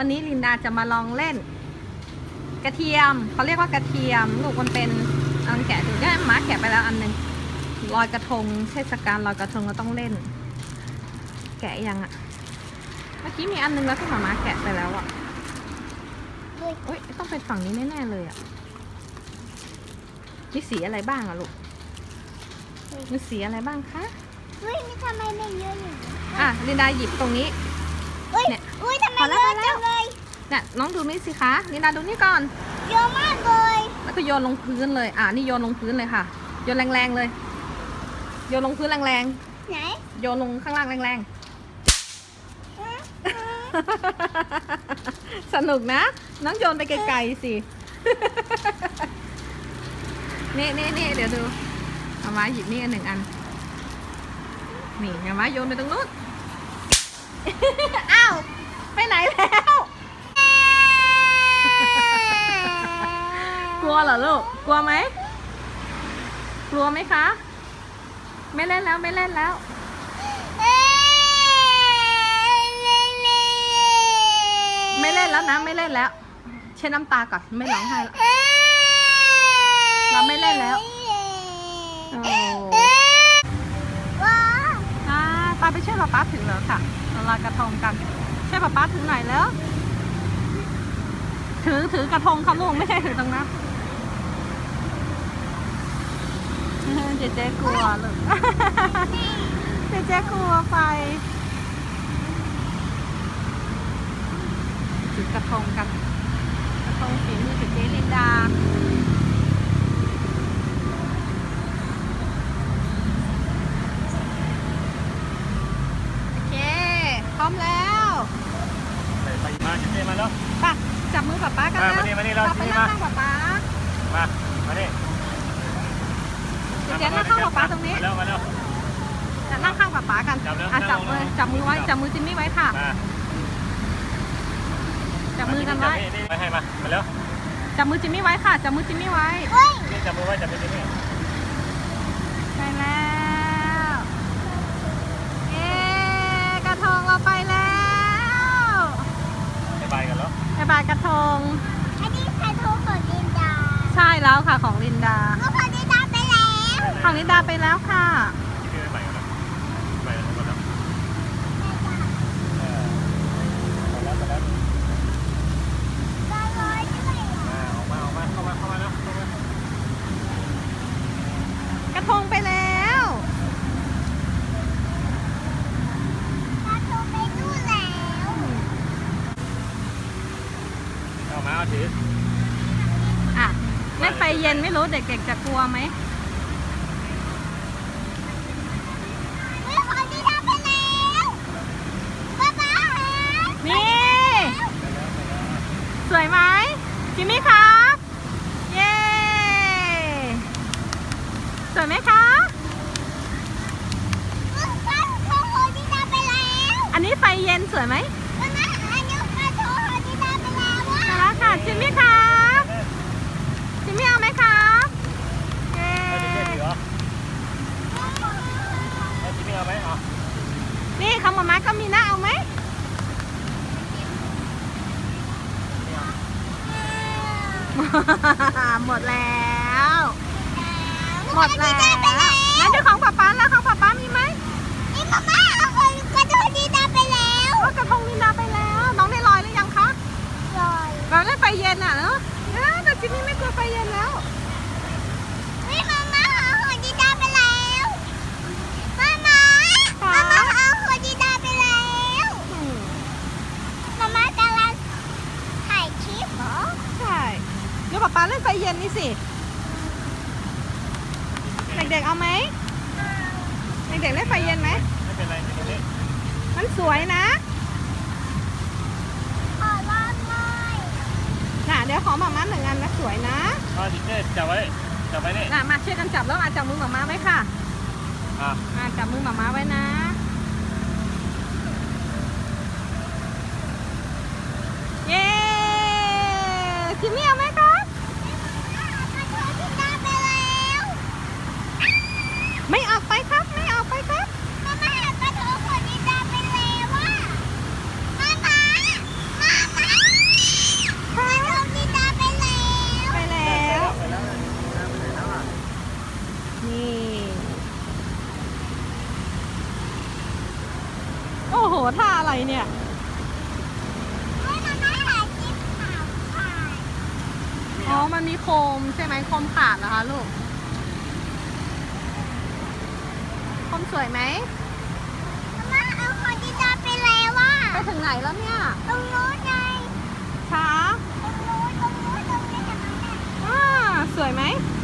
วันนี้ลินดาจะมาลองเล่น กระเทียมเขาเรียกว่ากระเทียม ลูกมันเป็นอันแกะดูได้หมาแกะไปแล้วอันหนึ่งลอยกระทงเทศกาลลอยกระทงเราต้องเล่น แกะยังอะเมื่อกี้มีอันหนึงแล้วที่หมามาแกะไปแล้วอะเฮ้ยโอ๊ยต้องเป็นฝั่งนี้แน่ๆเลยอะมีสีอะไรบ้างอะลูกมีสีอะไรบ้างคะเฮ้ยนี่ทำไมไม่เยอะอย่างนี้อะลินดาหยิบตรงนี้เฮ้ยเนี่ยอุ้ยทำไม พอแล้เยวพอะแล้วเลยนี่ยน้องดูนี่สิคะลินาดูนี่ก่อน เยอะมากเลย แล้วก็โยนลงพื้นเลย อ่านี่โยนลงพื้นเลยค่ะ โยนแรงๆเลย โยนลงพื้นแรงๆ ไหน โยนลงข้างล่างแรงๆ สนุกนะ น้องโยนไปไกลๆสิ นี่นี่นี่เดี๋ยวดูเอามาหยิบนี่อันหนึ่งอัน นี่เอามาโยนไปตรงนู้น อ้าว ไปไหนแล้ว กลัวเหรอลูก กลัวไหม กลัวไหมคะ ไม่เล่นแล้วไม่เล่นแล้ว ไม่เล่นแล้วนะไม่เล่นแล้ว เช็ดน้ำตาก่อนไม่ร้องไห้แล้ว เราไม่เล่นแล้วโอ้ว้าอ่าปาไปช่วยป๊าป๊าถือเหรอค่ะเราลอยกระทงกัน ช่ป๊าป๊าถือหน่อยแล้ว ถือถือกระทงเขาลูกไม่ใช่ถือตรงนั้นเจ๊เจ๊กลัวลูกเจ๊เจ๊กลัวไฟถือกระทงกัน กระทงฝีมือเจ๊เจ๊ลินดา โอเค พร้อมแล้ว ไปไปมาเจ๊มาแล้ว ไป จับมือป๊าป๊ากันมานะมานี่มานี่เราป๊าไปนี่นั่งมาข้างป๊าป๊ามา มานี่เดี๋ยวนั่งข้างป๊าป๊าตรงนี้มาแล้วมาแล้วจะนั่งข้างป๊าป๊ากันจับแล้วอะนั่จับงลงมือนั่งลงจับมือไว้จับจับมือจิมมี่ไว้ค่ะมาจับมือกันไว้นี่ไว้ให้มามาแล้วจับมือจิมมี่ไว้ค่ะจับมือจิมมี่ไว้เฮ้ยนี่จับมือไว้จับมือนี่ไปแล้วเอ๊ะกระทงเราไปแล้ว บ๊ายบายกันแล้ว บ๊ายบายกระทง อันนี้ใครโทรของลินดา ใช่ แล้วค่ะของลินดาลูกของลินดาไปแล้วของลินดาไปแล้วค่ะพี่บ๊ายบายกันแล้วบ๊ายบายกันแล้วเออไปแล้วไปแล้วได้เลยด้วยอะมาออกมาออกมาเข้ามาเข้ามาแล้วเข้ามากระทงไปแล้ว ตาโทรไปนู่นแล้ว เอามาเอาถืออ่ ไม่ไปเย็นไม่รู้เด็กๆจะกลัวไหม เฮ้ยของลินดาไปแล้วป๊าป๊าหา นี่ สวยไหมจิมมี่ครับ เย้ สวยไหมคะ ลูกป้าโทรของลินดาไปแล้ว อันนี้ไฟเย็นสวยไหม มามาอันนี้ป้าโทรของลินดาไปแล้วว่ะ สวยแล้วค่ะจิมมี่ครับจิมมี่เอาไหมครับเย้ ให้พี่เจ๊ถือเหรอให้พี่ไม่เอาไหมเอา นี่ของ มาม่าก็มีนะเอาไหมหมดแล้ว หมดแล้วงั้นเดี๋ยวของป๊าป๊าแล้วของป๊าป๊ามีไหมนี่มาม่าเอาคนกระโดดลินดาไปแล้วว่ากระทงลินดาไปแล้ว น้องได้ลอยหรือยังคะลอยเราเล่นไฟเย็นอะเนอะเอ้ยแต่จิมมี่ไม่กลัวไฟเย็นแล้ว นี่มาม่าเอาของลินดาไปแล้วมาม่ามาม่าเอาของลินดาไปแล้วมาม่ากำลังถ่ายคลิปเหรอ ใช่เดี๋ยวป๊าป๊า เล่นไฟเย็นนี่สิ เด็กๆเอาไหม เด็กๆเล่นไฟเย็นไหม ไม่เป็นไรไม่เป็นไรมันสวยนะขอลองหน่อยน่ะเดี๋ยวขอหมาม้าหนึ่งอันนะสวยนะ เอาดิเจ๊จับไว้จับไว้นี่น่ะมาช่วยกันจับแล้วอาจับมือหมาม้าไว้ค่ะอะอ่าจับมือหมาม้าไว้นะ เย้จิมมี่เอาไหมคะ กระโดดลินดาไปแล้ว ไม่ออกไปครับ ไม่ออกไปครับ มาม่ากระโดดของลินดาไปแล้วว่ะมาม่ามาม่า ท่าอะไรเนี่ยให้มาม่าหาจิ๊บขาวขาดอ๋อ มันมีโคมใช่ไหมโคมขาดเหรอคะลูก โคมสวยไหมมาม่าเอาหัวจิตาไปแล้วว่ะไปถึงไหนแล้วเนี่ย ตรงนู้นไงช้าตรงนู้นตรงนู้นตรงนี้เห็นไหมแม่อ่าสวยไหมต